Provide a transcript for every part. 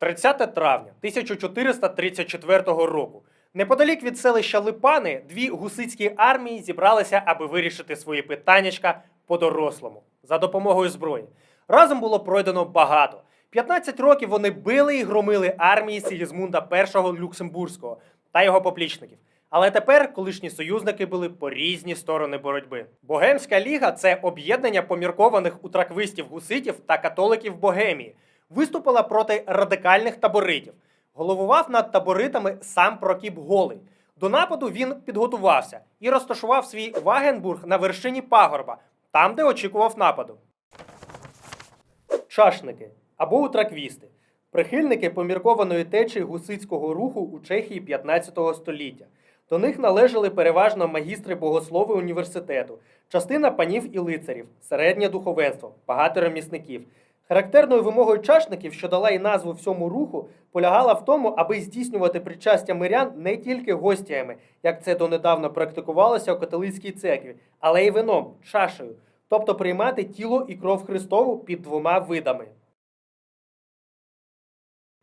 30 травня 1434 року. Неподалік від селища Липани дві гусицькі армії зібралися, аби вирішити свої питаннячка по-дорослому за допомогою зброї. Разом було пройдено багато. 15 років вони били і громили армії Сігізмунда І Люксембурзького та його поплічників. Але тепер колишні союзники були по різні сторони боротьби. Богемська ліга це об'єднання поміркованих утраквистів гуситів та католиків Богемії. Виступила проти радикальних таборитів. Головував над таборитами сам Прокіп Голий. До нападу він підготувався і розташував свій Вагенбург на вершині пагорба, там, де очікував нападу. Чашники або утраквісти прихильники поміркованої течії гусицького руху у Чехії 15 століття. До них належали переважно магістри богослови університету, частина панів і лицарів, середнє духовенство, багато ремісників. Характерною вимогою чашників, що дала й назву всьому руху, полягала в тому, аби здійснювати причастя мирян не тільки гостями, як це донедавна практикувалося у католицькій церкві, але й вином, чашею, тобто приймати тіло і кров Христову під двома видами.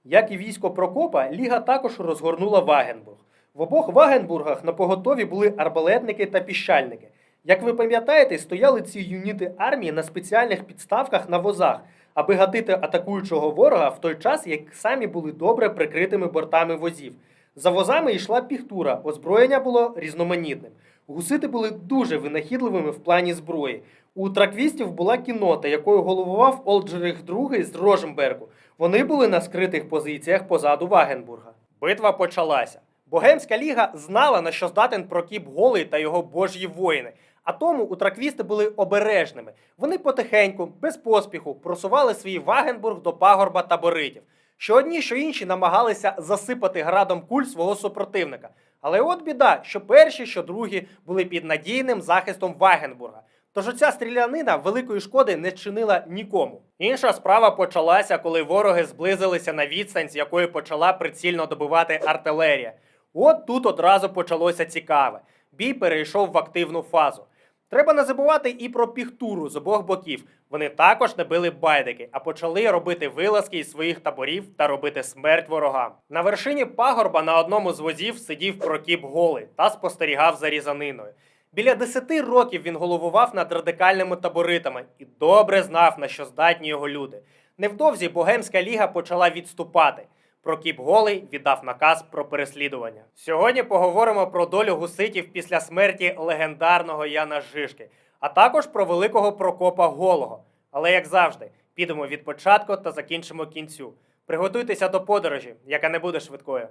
Як і військо Прокопа, Ліга також розгорнула Вагенбург. В обох Вагенбургах на поготові були арбалетники та піщальники. Як ви пам'ятаєте, стояли ці юніти армії на спеціальних підставках на возах, аби гатити атакуючого ворога в той час, як самі були добре прикритими бортами возів. За возами йшла піхтура, озброєння було різноманітним. Гусити були дуже винахідливими в плані зброї. У траквістів була кінота, якою головував Олджерих II з Роженбергу. Вони були на скритих позиціях позаду Вагенбурга. Битва почалася. Богемська ліга знала, на що здатен Прокіп Голий та його божі воїни. А тому утраквісти були обережними. Вони потихеньку, без поспіху, просували свій Вагенбург до пагорба таборитів. Що одні, що інші намагалися засипати градом куль свого супротивника. Але от біда, що перші, що другі були під надійним захистом Вагенбурга. Тож оця стрілянина великої шкоди не чинила нікому. Інша справа почалася, коли вороги зблизилися на відстань, з якої почала прицільно добивати артилерія. От тут одразу почалося цікаве. Бій перейшов в активну фазу. Треба не забувати і про піхтуру з обох боків. Вони також не били байдики, а почали робити вилазки із своїх таборів та робити смерть ворогам. На вершині пагорба на одному з возів сидів Прокіп голий та спостерігав за різаниною. Біля десяти років він головував над радикальними таборитами і добре знав, на що здатні його люди. Невдовзі Богемська ліга почала відступати. Прокіп Голий віддав наказ про переслідування. Сьогодні поговоримо про долю гуситів після смерті легендарного Яна Жишки, а також про великого Прокопа Голого. Але як завжди, підемо від початку та закінчимо кінцю. Приготуйтеся до подорожі, яка не буде швидкою.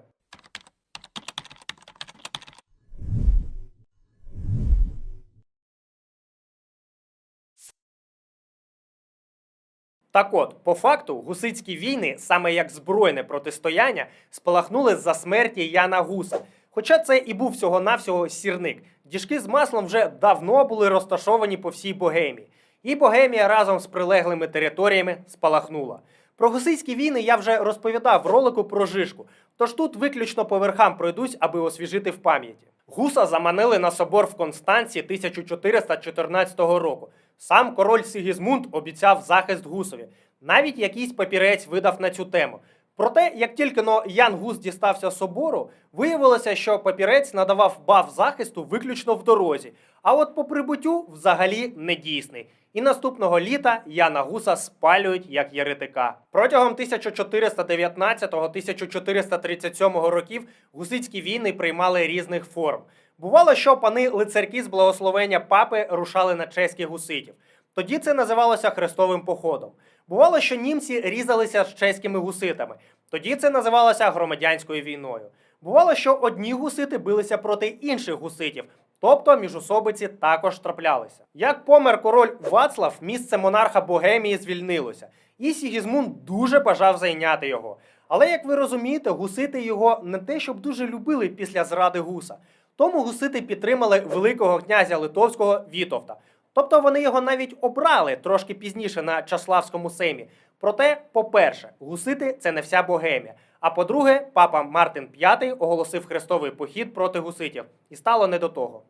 Так от, по факту, гусицькі війни, саме як збройне протистояння, спалахнули за смерті Яна Гуса. Хоча це і був всього-навсього сірник. Діжки з маслом вже давно були розташовані по всій Богемії. І Богемія разом з прилеглими територіями спалахнула. Про гусицькі війни я вже розповідав в ролику про Жишку, тож тут виключно по верхам пройдусь, аби освіжити в пам'яті. Гуса заманили на собор в Констанції 1414 року. Сам король Сигізмунд обіцяв захист гусові. Навіть якийсь папірець видав на цю тему. Проте, як тільки но Ян Гус дістався собору, виявилося, що папірець надавав баф захисту виключно в дорозі, а от по прибуттю взагалі недійсний. І наступного літа Яна Гуса спалюють як єретика. Протягом 1419-1437 років гусицькі війни приймали різних форм. Бувало, що пани лицарки з благословення папи рушали на чеських гуситів. Тоді це називалося хрестовим походом. Бувало, що німці різалися з чеськими гуситами. Тоді це називалося громадянською війною. Бувало, що одні гусити билися проти інших гуситів, тобто міжособиці також траплялися. Як помер король Вацлав, місце монарха Богемії звільнилося, і Сігізмунд дуже бажав зайняти його. Але як ви розумієте, гусити його не те, щоб дуже любили після зради гуса. Тому гусити підтримали великого князя Литовського Вітовта. Тобто вони його навіть обрали трошки пізніше на Чаславському сеймі. Проте, по-перше, гусити це не вся богемія. А по-друге, папа Мартин V оголосив хрестовий похід проти гуситів, і стало не до того.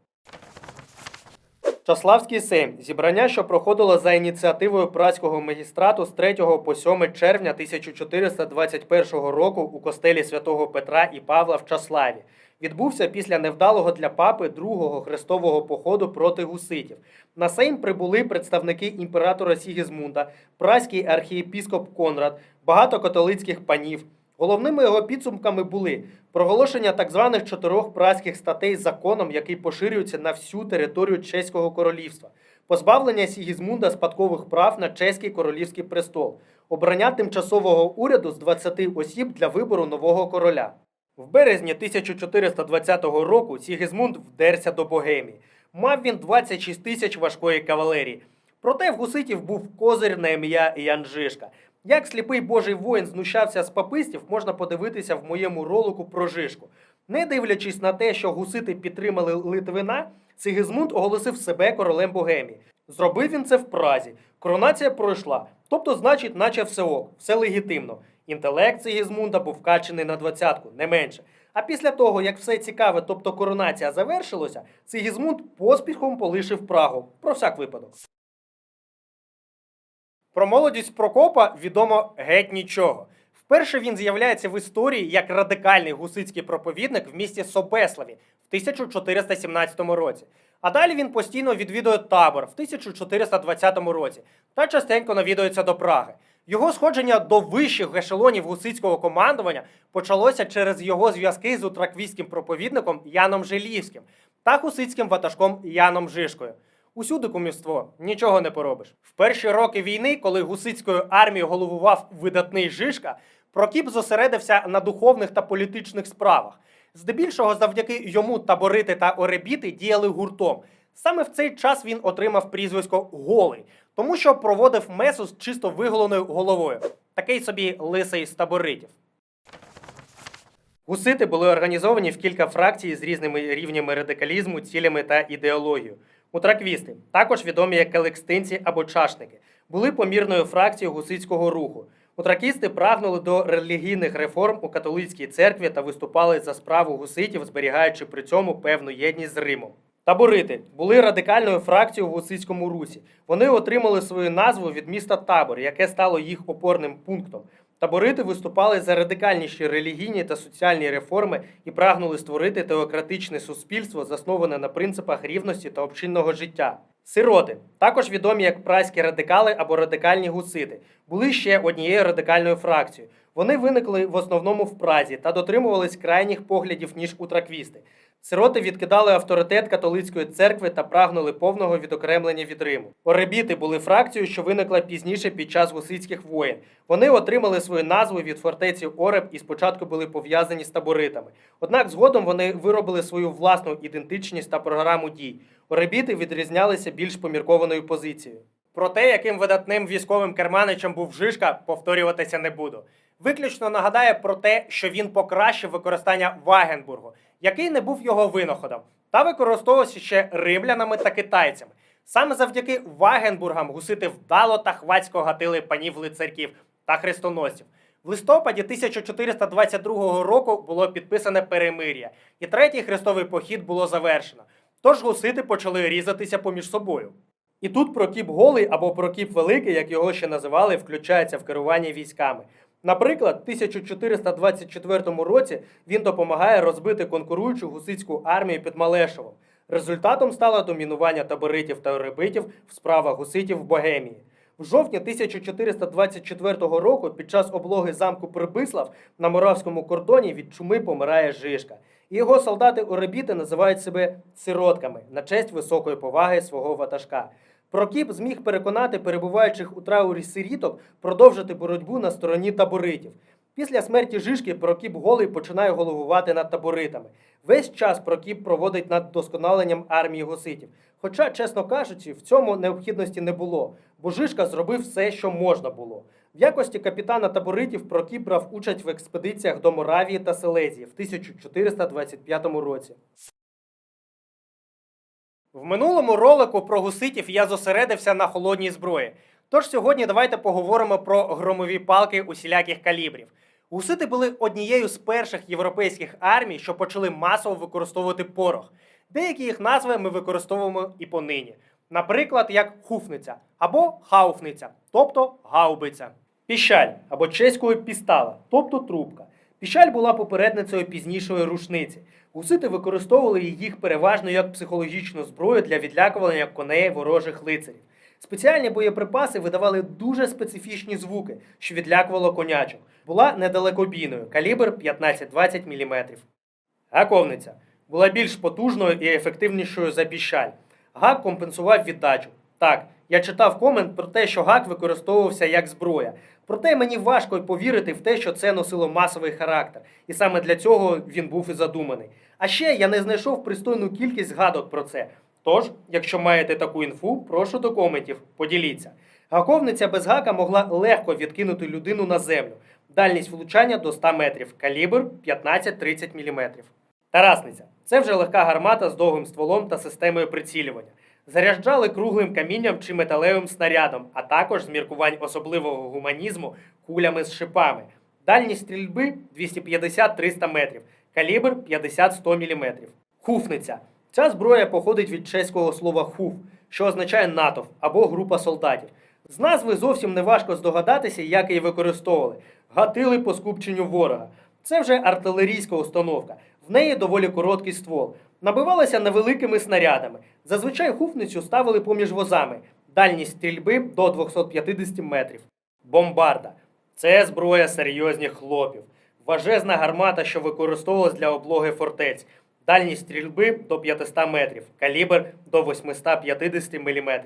Чаславський Сейм зібрання, що проходило за ініціативою праського магістрату з 3 по 7 червня 1421 року у костелі святого Петра і Павла в Чаславі, відбувся після невдалого для папи другого хрестового походу проти гуситів. На Сейм прибули представники імператора Сігізмунда, праський архієпіскоп Конрад, багато католицьких панів. Головними його підсумками були проголошення так званих чотирьох праських статей законом, який поширюється на всю територію Чеського королівства, позбавлення Сігізмунда спадкових прав на чеський королівський престол, обрання тимчасового уряду з 20 осіб для вибору нового короля. В березні 1420 року Сігізмунд вдерся до Богемії. Мав він 26 тисяч важкої кавалерії. Проте в гуситів був козир на ім'я Ян Жишка. Як сліпий божий воїн знущався з папистів, можна подивитися в моєму ролику про Жишку. Не дивлячись на те, що гусити підтримали Литвина, Сигизмунд оголосив себе королем Богемії. Зробив він це в Празі. Коронація пройшла. Тобто, значить, наче все ок, все легітимно. Інтелект Сигізмунда був вкачений на двадцятку, не менше. А після того, як все цікаве, тобто коронація завершилося, Сигізмунд поспіхом полишив Прагу. Про всяк випадок. Про молодість Прокопа відомо геть нічого. Вперше він з'являється в історії як радикальний гусицький проповідник в місті Собеславі в 1417 році. А далі він постійно відвідує табор в 1420 році та частенько навідується до Праги. Його сходження до вищих ешелонів гусицького командування почалося через його зв'язки з утраквійським проповідником Яном Желівським та гусицьким ватажком Яном Жишкою. Усюди кумівство, нічого не поробиш. В перші роки війни, коли гусицькою армією головував видатний Жишка, Прокіп зосередився на духовних та політичних справах. Здебільшого, завдяки йому таборити та оребіти діяли гуртом. Саме в цей час він отримав прізвисько Голий, тому що проводив месу з чисто виголеною головою. Такий собі лисий з таборитів. Гусити були організовані в кілька фракцій з різними рівнями радикалізму, цілями та ідеологією. Утраквісти, також відомі як калекстинці або чашники, були помірною фракцією гусицького руху. Утракісти прагнули до релігійних реформ у католицькій церкві та виступали за справу гуситів, зберігаючи при цьому певну єдність з Римом. Таборити були радикальною фракцією в гусицькому русі. Вони отримали свою назву від міста Табор, яке стало їх опорним пунктом. Таборити виступали за радикальніші релігійні та соціальні реформи і прагнули створити теократичне суспільство, засноване на принципах рівності та общинного життя. Сироти, також відомі як праські радикали або радикальні гусити, були ще однією радикальною фракцією. Вони виникли в основному в Празі та дотримувались крайніх поглядів ніж утраквісти. Сироти відкидали авторитет католицької церкви та прагнули повного відокремлення від Риму. Оребіти були фракцією, що виникла пізніше під час гусицьких воєн. Вони отримали свою назву від фортеці Ореб і спочатку були пов'язані з таборитами. Однак згодом вони виробили свою власну ідентичність та програму дій. Оребіти відрізнялися більш поміркованою позицією. Про те, яким видатним військовим керманичем був Жишка, повторюватися не буду. Виключно нагадає про те, що він покращив використання Вагенбургу, який не був його винаходом, та використовувався ще римлянами та китайцями. Саме завдяки Вагенбургам гусити вдало та хвацько гатили панів лицарків та хрестоносців. В листопаді 1422 року було підписане перемир'я, і третій хрестовий похід було завершено. Тож гусити почали різатися поміж собою. І тут Прокіп Голий або Прокіп Великий, як його ще називали, включається в керування військами. Наприклад, в 1424 році він допомагає розбити конкуруючу гусицьку армію під Малешевом. Результатом стало домінування таборитів та оребитів в справах гуситів в Богемії. В жовтні 1424 року під час облоги замку Прибислав на моравському кордоні від чуми помирає Жишка. І його солдати-оребіти називають себе сиротками на честь високої поваги свого ватажка. Прокіп зміг переконати перебуваючих у траурі сиріток продовжити боротьбу на стороні таборитів. Після смерті Жишки Прокіп Голий починає головувати над таборитами. Весь час Прокіп проводить над досконаленням армії гуситів. Хоча, чесно кажучи, в цьому необхідності не було, бо Жишка зробив все, що можна було. В якості капітана таборитів Прокіп брав участь в експедиціях до Моравії та Селезії в 1425 році. В минулому ролику про гуситів я зосередився на холодній зброї. Тож сьогодні давайте поговоримо про громові палки усіляких калібрів. Гусити були однією з перших європейських армій, що почали масово використовувати порох. Деякі їх назви ми використовуємо і понині. наприклад, як хуфниця або хауфниця, тобто гаубиця. Піщаль або чеською пістала, тобто трубка. Піщаль була попередницею пізнішої рушниці. Гусити використовували їх переважно як психологічну зброю для відлякування коней ворожих лицарів. Спеціальні боєприпаси видавали дуже специфічні звуки, що відлякувало конячок. Була недалекобійною, калібр 15-20 мм. Гаковниця була більш потужною і ефективнішою за піщаль. Гак компенсував віддачу. Так, я читав комент про те, що гак використовувався як зброя. Проте мені важко повірити в те, що це носило масовий характер, і саме для цього він був і задуманий. А ще я не знайшов пристойну кількість згадок про це. Тож, якщо маєте таку інфу, прошу до коментів, поділіться. Гаковниця без гака могла легко відкинути людину на землю. Дальність влучання до 100 метрів, калібр 15-30 мм. Тарасниця це вже легка гармата з довгим стволом та системою прицілювання. Заряджали круглим камінням чи металевим снарядом, а також з міркувань особливого гуманізму кулями з шипами. Дальність стрільби 250-300 метрів, калібр 50-100 мм. Хуфниця. Ця зброя походить від чеського слова хуф, що означає натовп або група солдатів. З назви зовсім не важко здогадатися, як її використовували. Гатили по скупченню ворога. Це вже артилерійська установка. В неї доволі короткий ствол. Набивалася невеликими снарядами. Зазвичай хуфницю ставили поміж возами. Дальність стрільби до 250 метрів. Бомбарда. Це зброя серйозних хлопів. Важезна гармата, що використовувалась для облоги фортець. Дальність стрільби до 500 метрів, калібр до 850 мм.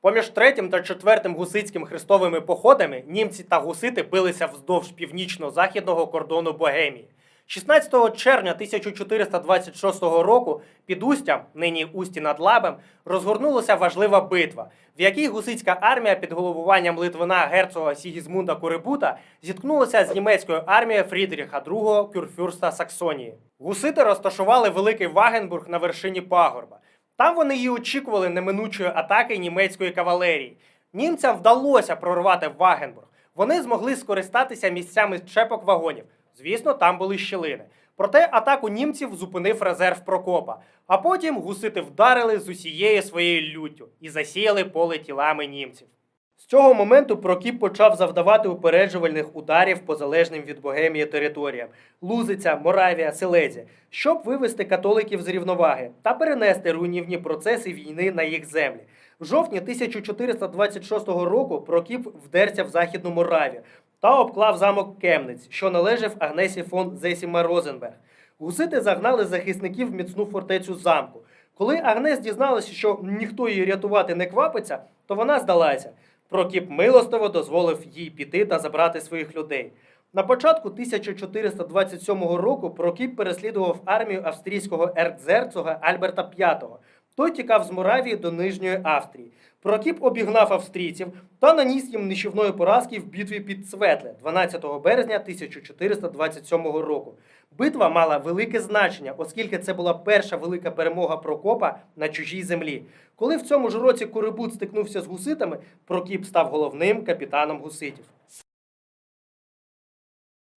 Поміж третім та четвертим гусицьким хрестовими походами німці та гусити билися вздовж північно-західного кордону Богемії. 16 червня 1426 року під Устям, нині Усті над Лабем, розгорнулася важлива битва, в якій гусицька армія під головуванням Литвина герцога Сігізмунда Курибута зіткнулася з німецькою армією Фрідріха II Кюрфюрста Саксонії. Гусити розташували великий Вагенбург на вершині пагорба. Там вони і очікували неминучої атаки німецької кавалерії. Німцям вдалося прорвати Вагенбург. Вони змогли скористатися місцями чепок вагонів. Звісно, там були щілини. Проте атаку німців зупинив резерв Прокопа. А потім гусити вдарили з усією своєю люттю і засіяли поле тілами німців. З цього моменту Прокіп почав завдавати упереджувальних ударів по залежним від Богемії територіям Лузиця, Моравія, Селезія, щоб вивести католиків з рівноваги та перенести руйнівні процеси війни на їх землі. В жовтні 1426 року Прокіп вдерся в Західну Моравію та обклав замок Кемниць, що належав Агнесі фон Зесіма Розенберг. Гусити загнали захисників в міцну фортецю замку. Коли Агнес дізналася, що ніхто її рятувати не квапиться, то вона здалася. Прокіп милостиво дозволив їй піти та забрати своїх людей. На початку 1427 року Прокіп переслідував армію австрійського ерцгерцога Альберта V. Той тікав з Моравії до Нижньої Австрії. Прокіп обігнав австрійців та наніс їм нищівної поразки в битві під Цветле 12 березня 1427 року. Битва мала велике значення, оскільки це була перша велика перемога Прокопа на чужій землі. Коли в цьому ж році Курибут стикнувся з гуситами, Прокіп став головним капітаном гуситів.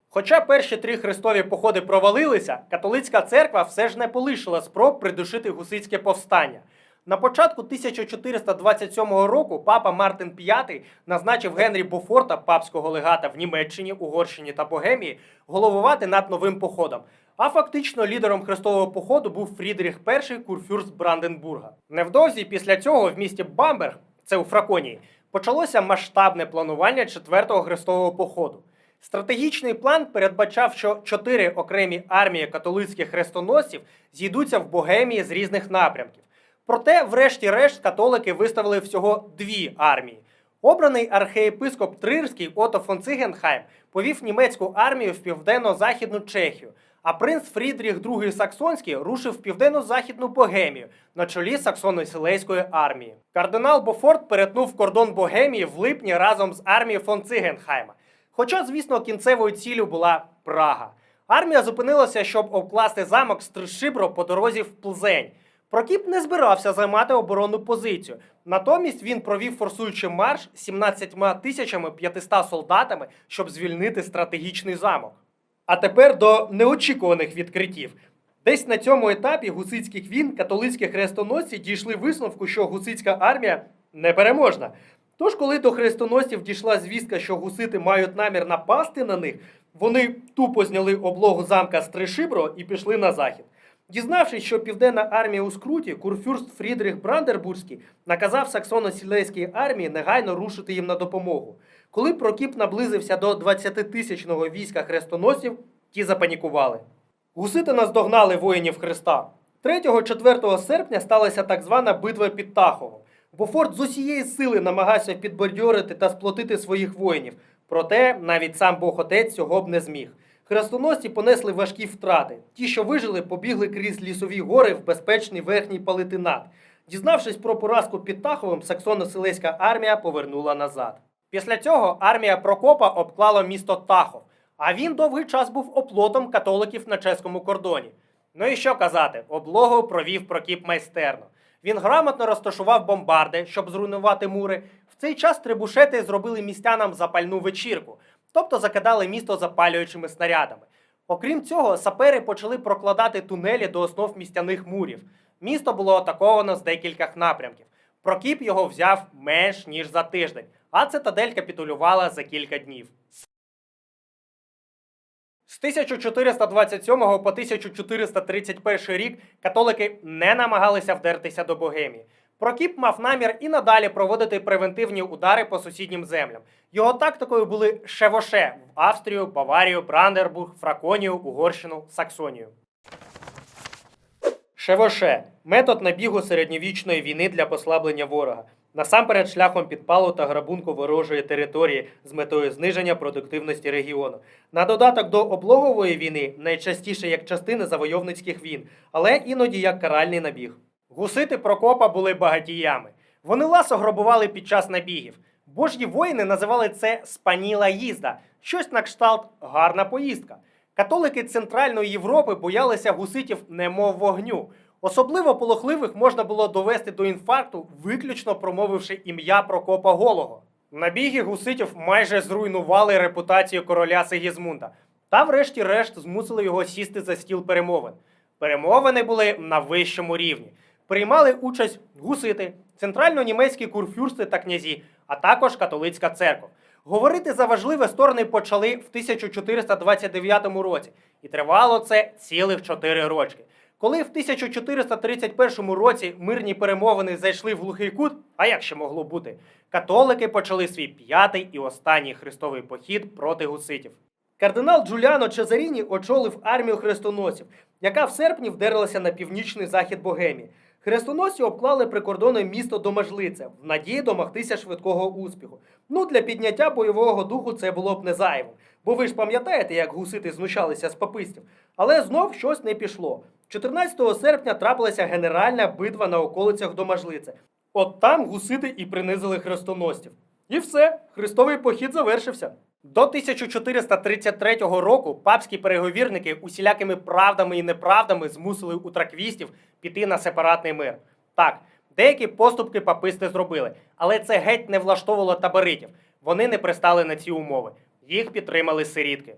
Хоча перші три хрестові походи провалилися, католицька церква все ж не полишила спроб придушити гусицьке повстання. На початку 1427 року папа Мартин V назначив Генрі Бофорта, папського легата в Німеччині, Угорщині та Богемії, головувати над новим походом. А фактично лідером хрестового походу був Фрідріх І Курфюрст Бранденбурга. Невдовзі після цього в місті Бамберг, це у Фраконії, почалося масштабне планування четвертого хрестового походу. Стратегічний план передбачав, що чотири окремі армії католицьких хрестоносців зійдуться в Богемії з різних напрямків. Проте, врешті-решт, католики виставили всього дві армії. Обраний архієпископ Трирський Ото фон Цигенхайм повів німецьку армію в південно-західну Чехію, а принц Фрідріх II Саксонський рушив в південно-західну Богемію на чолі Саксоно-Силейської армії. Кардинал Бофорт перетнув кордон Богемії в липні разом з армією фон Цигенхайма. Хоча, звісно, кінцевою ціллю була Прага. Армія зупинилася, щоб обкласти замок Стришибро по дорозі в Плзень. Прокіп не збирався займати оборонну позицію. Натомість він провів форсуючий марш 17 тисячами 500 солдатами, щоб звільнити стратегічний замок. А тепер до неочікуваних відкриттів. Десь на цьому етапі гусицьких війн католицькі хрестоносці дійшли висновку, що гусицька армія непереможна. Тож, коли до хрестоносців дійшла звістка, що гусити мають намір напасти на них, вони тупо зняли облогу замка Стришибро і пішли на захід. Дізнавшись, що південна армія у скруті, курфюрст Фрідрих Брандербурзький наказав саксоно-сілейській армії негайно рушити їм на допомогу. Коли Прокіп наблизився до 20-тисячного війська хрестоносців, ті запанікували. Гусити наздогнали воїнів Христа. 3-4 серпня сталася так звана битва під Таховом. Бофорт з усієї сили намагався підбадьорити та сплотити своїх воїнів. Проте навіть сам Бог Отець цього б не зміг. Хрестоносці понесли важкі втрати. Ті, що вижили, побігли крізь лісові гори в безпечний верхній палетинат. Дізнавшись про поразку під Таховим, саксоно-силезька армія повернула назад. Після цього армія Прокопа обклала місто Тахов, а він довгий час був оплотом католиків на чеському кордоні. Ну і що казати, облогу провів Прокіп майстерно. Він грамотно розташував бомбарди, щоб зруйнувати мури. В цей час трибушети зробили містянам запальну вечірку, тобто закидали місто запалюючими снарядами. Окрім цього, сапери почали прокладати тунелі до основ містяних мурів. Місто було атаковано з декількох напрямків. Прокіп його взяв менш ніж за тиждень, а цитадель капітулювала за кілька днів. З 1427 по 1431 рік католики не намагалися вдертися до Богемії. Прокіп мав намір і надалі проводити превентивні удари по сусіднім землям. Його тактикою були шевоше в Австрію, Баварію, Брандербург, Фраконію, Угорщину, Саксонію. Шевоше метод набігу середньовічної війни для послаблення ворога. Насамперед шляхом підпалу та грабунку ворожої території з метою зниження продуктивності регіону. На додаток до облогової війни найчастіше як частини завойовницьких війн, але іноді як каральний набіг. Гусити Прокопа були багатіями. Вони ласо грабували під час набігів. Божі воїни називали це спаніла їзда, щось на кшталт гарна поїздка. Католики Центральної Європи боялися гуситів немов вогню. Особливо полохливих можна було довести до інфаркту, виключно промовивши ім'я Прокопа Голого. Набіги гуситів майже зруйнували репутацію короля Сигізмунда, та врешті-решт змусили його сісти за стіл перемовин. Перемовини були на вищому рівні. Приймали участь гусити, центрально-німецькі курфюрсти та князі, а також католицька церква. Говорити за важливі сторони почали в 1429 році, і тривало це цілих чотири рочки. Коли в 1431 році мирні перемовини зайшли в глухий кут, а як ще могло бути, католики почали свій п'ятий і останній хрестовий похід проти гуситів. Кардинал Джуліано Чезаріні очолив армію хрестоносців, яка в серпні вдерлася на північний захід Богемії. Хрестоносці обклали прикордонне місто Домажлиця в надії домогтися швидкого успіху. Ну, для підняття бойового духу це було б не зайвим. Бо ви ж пам'ятаєте, як гусити знущалися з папистів. Але знов щось не пішло. 14 серпня трапилася генеральна битва на околицях Домажлиця. От там гусити і принизили хрестоносців. І все, хрестовий похід завершився. До 1433 року папські переговірники усілякими правдами і неправдами змусили утраквістів піти на сепаратний мир. Так, деякі поступки паписти зробили, але це геть не влаштовувало таборитів. Вони не пристали на ці умови. Їх підтримали сирітки.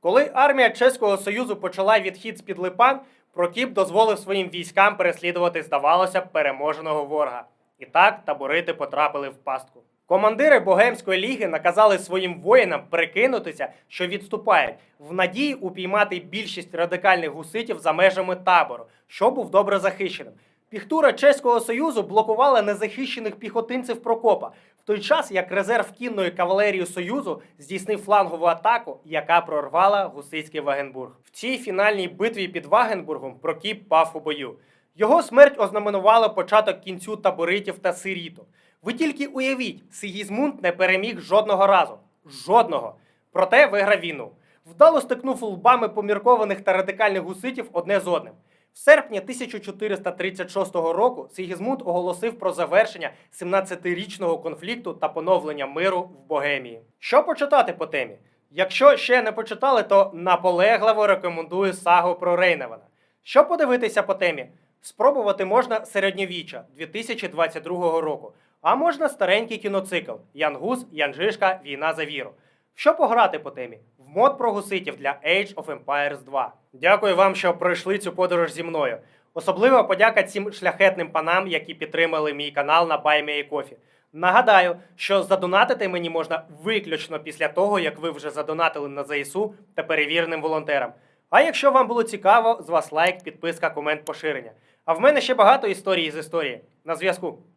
Коли армія Чеського Союзу почала відхід з-під Липан, Прокіп дозволив своїм військам переслідувати, здавалося, переможеного ворога. І так таборити потрапили в пастку. Командири Богемської ліги наказали своїм воїнам прикинутися, що відступають, в надії упіймати більшість радикальних гуситів за межами табору, що був добре захищеним. Піхтура Чеського Союзу блокувала незахищених піхотинців Прокопа, в той час як резерв кінної кавалерії Союзу здійснив флангову атаку, яка прорвала гусицький Вагенбург. В цій фінальній битві під Вагенбургом Прокіп пав у бою. Його смерть ознаменувала початок кінцю таборитів та сиріток. Ви тільки уявіть, Сигізмунд не переміг жодного разу. Жодного. Проте виграв війну. Вдало стикнув лбами поміркованих та радикальних гуситів одне з одним. В серпні 1436 року Сигізмунд оголосив про завершення 17-річного конфлікту та поновлення миру в Богемії. Що почитати по темі? Якщо ще не почитали, то наполегливо рекомендую сагу про Рейневана. Що подивитися по темі? Спробувати можна середньовіччя 2022 року, а можна старенький кіноцикл Ян Гус, Ян Жишка, Війна за віру. Що пограти по темі? В мод про гуситів для Age of Empires 2. Дякую вам, що пройшли цю подорож зі мною. Особливо подяка цим шляхетним панам, які підтримали мій канал на BuyMeACoffee. Нагадаю, що задонатити мені можна виключно після того, як ви вже задонатили на ЗСУ та перевіреним волонтерам. А якщо вам було цікаво, з вас лайк, підписка, комент, поширення. А в мене ще багато історій з історії. На зв'язку.